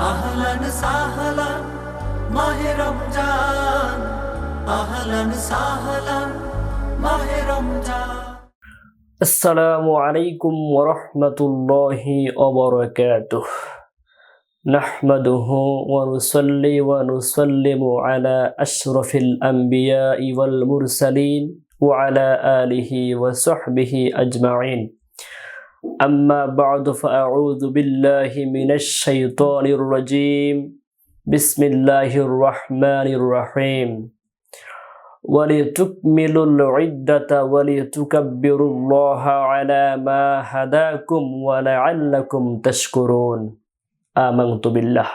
أهلا سهلا ماهي رمضان. أهلا سهلا ماهي رمضان. السلام عليكم ورحمة الله وبركاته. نحمده ونصلي ونسلم على أشرف الأنبياء والمرسلين وعلى آله وصحبه أجمعين. أما بعد فأعوذ بالله من الشيطان الرجيم بسم الله الرحمن الرحيم ولتكملوا العدة ولتكبروا الله على ما هداكم ولعلكم تشكرون آمنت بالله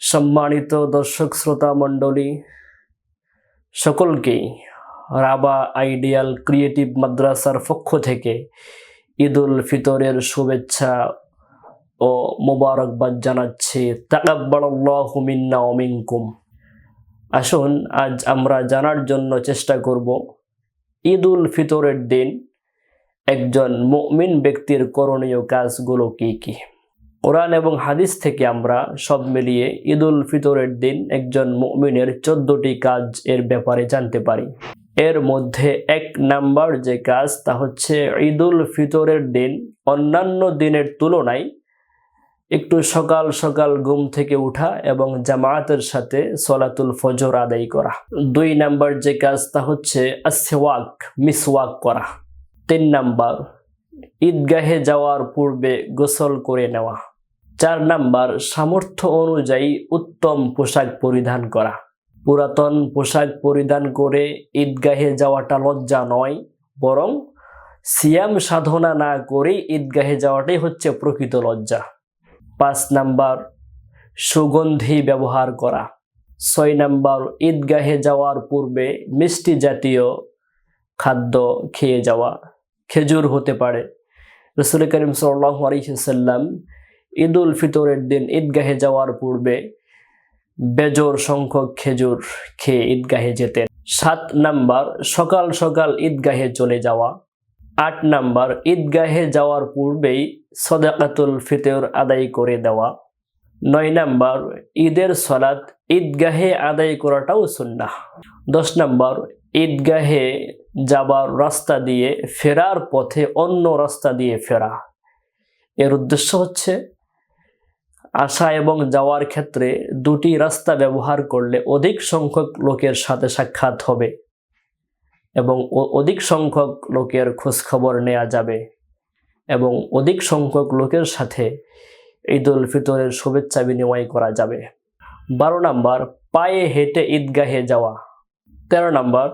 সম্মানিত দর্শক শ্রোতা মণ্ডলী সকলকেই রাবা আইডিয়াল ক্রিয়েটিভ মাদ্রাসার পক্ষ থেকে ঈদ উল ফিতরের শুভেচ্ছা ও মোবারকবাদ জানাচ্ছি। তাকাব্বালাল্লাহু মিন্না ওয়া মিনকুম। আসুন, আজ আমরা জানার জন্য চেষ্টা করব উল ফিতরের দিন একজন মুমিন ব্যক্তির করণীয় কাজগুলো কি কি? কোরআন এবং হাদিস থেকে আমরা সব মিলিয়ে ঈদ উল ফিতরের দিন একজন মুমিনের চোদ্দটি কাজ এর ব্যাপারে জানতে পারি। এর মধ্যে এক নাম্বার যে কাজ তা হচ্ছে ঈদুল ফিতরের দিন। অন্যান্য দিনের তুলনায় একটু সকাল সকাল ঘুম থেকে উঠা এবং জামায়াতের সাথে সলাতুল ফজর আদায় করা। দুই নাম্বার যে কাজ তা হচ্ছে আসওয়াক মিসওয়াক করা। তিন নাম্বার, ঈদগাহে যাওয়ার পূর্বে গোসল করে নেওয়া। চার নাম্বার, সামর্থ্য অনুযায়ী উত্তম পোশাক পরিধান করা। পুরাতন পোশাক পরিধান করে ঈদগাহে যাওয়াটা লজ্জা নয়, বরং সিয়াম সাধনা না করে ঈদগাহে যাওয়াটাই হচ্ছে প্রকৃত লজ্জা। পাঁচ নাম্বার, সুগন্ধি ব্যবহার করা। ছয় নাম্বার, ঈদগাহে যাওয়ার পূর্বে মিষ্টি জাতীয় খাদ্য খেয়ে যাওয়া খেজুর হতে পারে। রসুল করিম সাল্লাহ আলহিসাল্লাম ঈদ উল ফিতরের দিন ঈদগাহে যাওয়ার পূর্বে বেজোর সংখ্যক খেজুর খেয়ে ঈদগাহে যেতেন সাত নাম্বার, সকাল সকাল ঈদগাহে চলে যাওয়া। আট নাম্বার, ঈদগাহে যাওয়ার পূর্বেই সদাকাতুল ফিতর আদায় করে দেওয়া। নয় নাম্বার, ঈদের সলাৎ ঈদগাহে আদায় করাটাও সুন্নাহ। দশ নাম্বার, ঈদগাহে যাবার রাস্তা দিয়ে ফেরার পথে অন্য রাস্তা দিয়ে ফেরা। এর উদ্দেশ্য হচ্ছে আসা এবং যাওয়ার ক্ষেত্রে দুটি রাস্তা ব্যবহার করলে অধিক সংখ্যক লোকের সাথে সাক্ষাৎ হবে এবং অধিক সংখ্যক লোকের খোঁজখবর নেওয়া যাবে এবং অধিক সংখ্যক লোকের সাথে ঈদ উল ফিতরের শুভেচ্ছা বিনিময় করা যাবে। বারো নাম্বার, পায়ে হেঁটে ঈদগাহে যাওয়া। তেরো নাম্বার,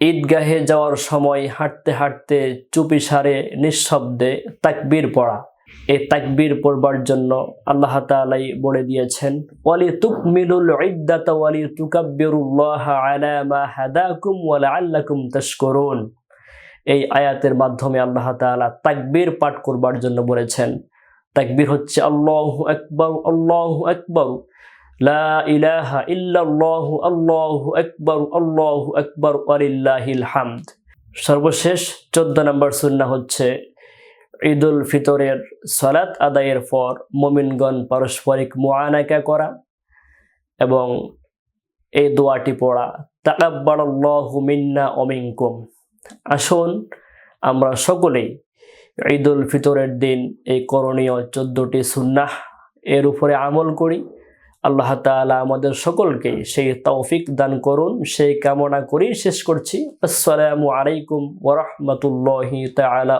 ঈদগাহে যাওয়ার সময় হাঁটতে হাঁটতে চুপি সারে নিঃশব্দে তাকবির পড়া। এই তাকবির পড়বার জন্য আল্লাহ তালাই বলে দিয়েছেন ওয়ালি তুকমিলুল ইদ্দাতা ওয়ালি তুকাব্বিরুল্লাহ আলা হাদাকুম এই আয়াতের মাধ্যমে আল্লাহ তাআলা তাকবীর পাঠ করবার জন্য বলেছেন, তাকবীর হচ্ছে আল্লাহু আকবার আল্লাহু আকবার। লা ইলাহা ইল্লাল্লাহু, আল্লাহু আকবার আল্লাহু আকবার, ওয়ালিল্লাহিল হামদ। সর্বশেষ চোদ্দ নম্বর সুন্নাহ হচ্ছে ঈদ উল ফিতরের সলাৎ আদায়ের পর মোমিনগণ পারস্পরিক মোয়ানাকা করা এবং এই দোয়াটি পড়া, তাকাব্বালাল্লাহু মিন্না অমিনকুম আসুন, আমরা সকলেই ঈদ উল ফিতরের দিন এই করণীয় চোদ্দোটি সুন্নাহ এর উপরে আমল করি। আল্লাহ তালা আমাদের সকলকে সেই তৌফিক দান করুন, সেই কামনা করেই শেষ করছি। আসসালামু আলাইকুম ওয়া রাহমাতুল্লাহি তাআলা